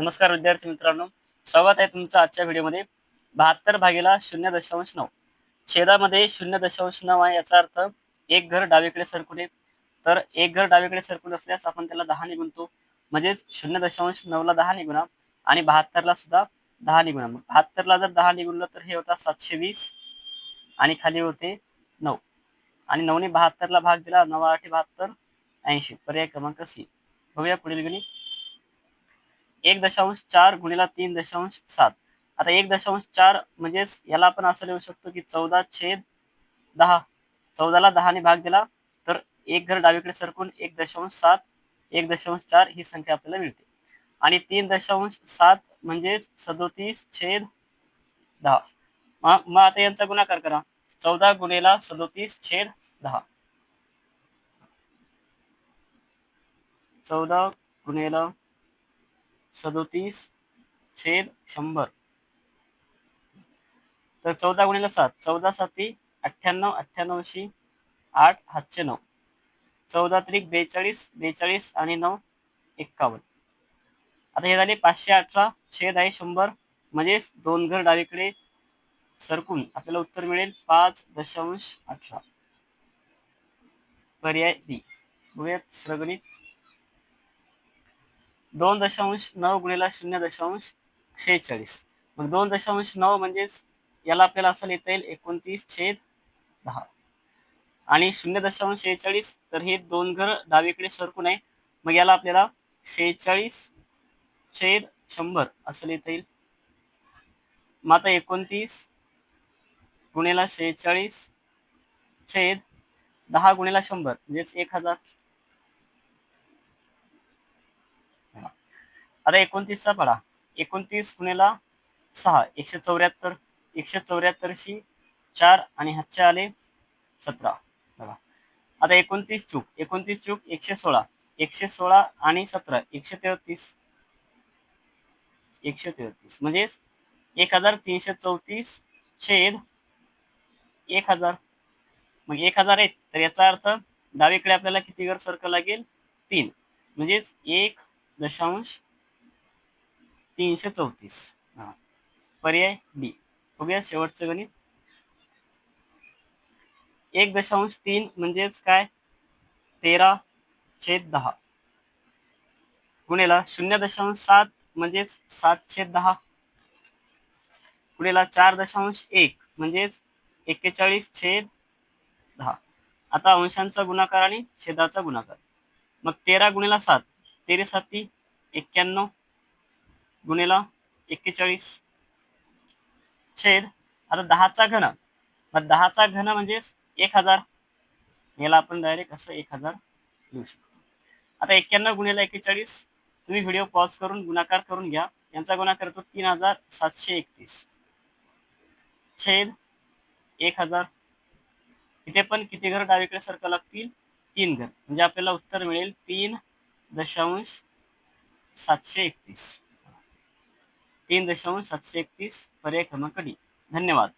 नमस्कार विद्यार्थी मित्रांनो. स्वागत आहे तुमचं आजच्या व्हिडिओमध्ये. बहात्तर भागेला शून्य दशांश नऊ. छेदामध्ये शून्य दशांश नऊ आहे याचा अर्थ एक घर डावीकडे सरकुले. तर एक घर डावीकडे सरकुले असल्यास आपण त्याला दहा गुणतो म्हणजेच शून्य दशांश नऊला दहा निघुणा आणि बहात्तरला सुद्धा दहा गुणा मग बहात्तरला जर दहा निघून तर हे होता सातशे वीस आणि खाली होते नऊ. आणि नऊने बहात्तरला भाग दिला नऊ आठ बहात्तर ऐंशी. पर्याय क्रमांक सी. बघूया पुढील गणित. एक दशांश चार गुणिला तीन दशांश सात. आता एक दशांश चार म्हणजेच याला आपण असं लिहू शकतो की चौदा छेद दहा. चौदाला दहाने भाग दिला तर एक घर डावीकडे सरकून एक दशांश सात एक दशांश चार ही संख्या आपल्याला मिळते. आणि तीन दशांश सात म्हणजेच सदोतीस छेद दहा. मग आता यांचा गुणाकार करा. चौदा गुणेला सदोतीस छेद दहा. चौदा गुणेला सदोतीस छेद शंभर. तर चौदा गुणिले सात चौदा साती अठ्ठ्याण्णव अठ्ठ्याण्णवशी आठ हातशे नऊ. चौदा त्रिक बेचाळीस बेचाळीस आणि नऊ एक्कावन्न. आता हे झाले पाचशे अठरा छेद आहे शंभर म्हणजेच दोन घर डावीकडे सरकून आपल्याला उत्तर मिळेल पाच दशांश अठरा. पर्याय बी. बघूयात सरगणित दोन दशांश नऊ गुणिला शून्य दशांश शेहेचाळीस. मग दोन दशांश नऊ म्हणजेच याला आपल्याला असं लिहिता येईल एकोणतीस छेद दहा. आणि शून्य दशांश शेहेचाळीस तर हे दोन घर डावीकडे सरकून आहे. मग याला आपल्याला शेहेचाळीस छेद शंभर असं लिहिता येईल. मग आता एकोणतीस गुणिला शेहेचाळीस छेद दहा गुणिला शंभर म्हणजेच एक हजार. आता एकोणतीसचा पडा. एकोणतीस गुणेला सहा एकशे चौऱ्याहत्तर. एकशे चौऱ्याहत्तरशी चार आणि हातचे आले सतरा. बघा. आता एकोणतीस चूक. एकोणतीस चूक एकशे सोळा. एकशे सोळा आणि सतरा. एकशे तेहतीस. एकशे तेहतीस. म्हणजेच एक हजार तीनशे चौतीस छेद एक हजार. मग एक हजार आहेत. तर याचा अर्थ डावीकडे आपल्याला किती घर सर्कल लागेल? तीन. म्हणजेच एक दशांश तीनशे चौतीस. हा. पर्याय बी बघूया शेवटचं गणित. एक दशांश तीन म्हणजेच काय? तेरा छेद दहा. गुणेला शून्य दशांश सात म्हणजेच सात छेद दहा. गुणेला चार दशांश एक म्हणजेच एक्केचाळीस छेद दहा. आता अंशांचा गुणाकार आणि छेदाचा गुणाकार. मग तेरा गुणेला सात. तेरे साती एक्क्याण्णव. गुणेला एक्केचाळीस. छेद. आता दहाचा घन. मग दहाचा घन म्हणजेच एक हजार. याला आपण डायरेक्ट असं एक हजार लिहू शकतो. आता एक्क्याण्णव गुणेला एक्केचाळीस. तुम्ही व्हिडिओ पॉज करून गुणाकार करून घ्या. यांचा गुणाकार येतो तीन हजार सातशे एकतीस. छेद. एक हजार. इथे पण किती घर डावीकडे सारखं लागतील? तीन घर. म्हणजे आपल्याला उत्तर मिळेल तीन दशांश सातशे एकतीस. तीन दशांश सातशे एकतीस पर्याय क्रमांक डी. धन्यवाद.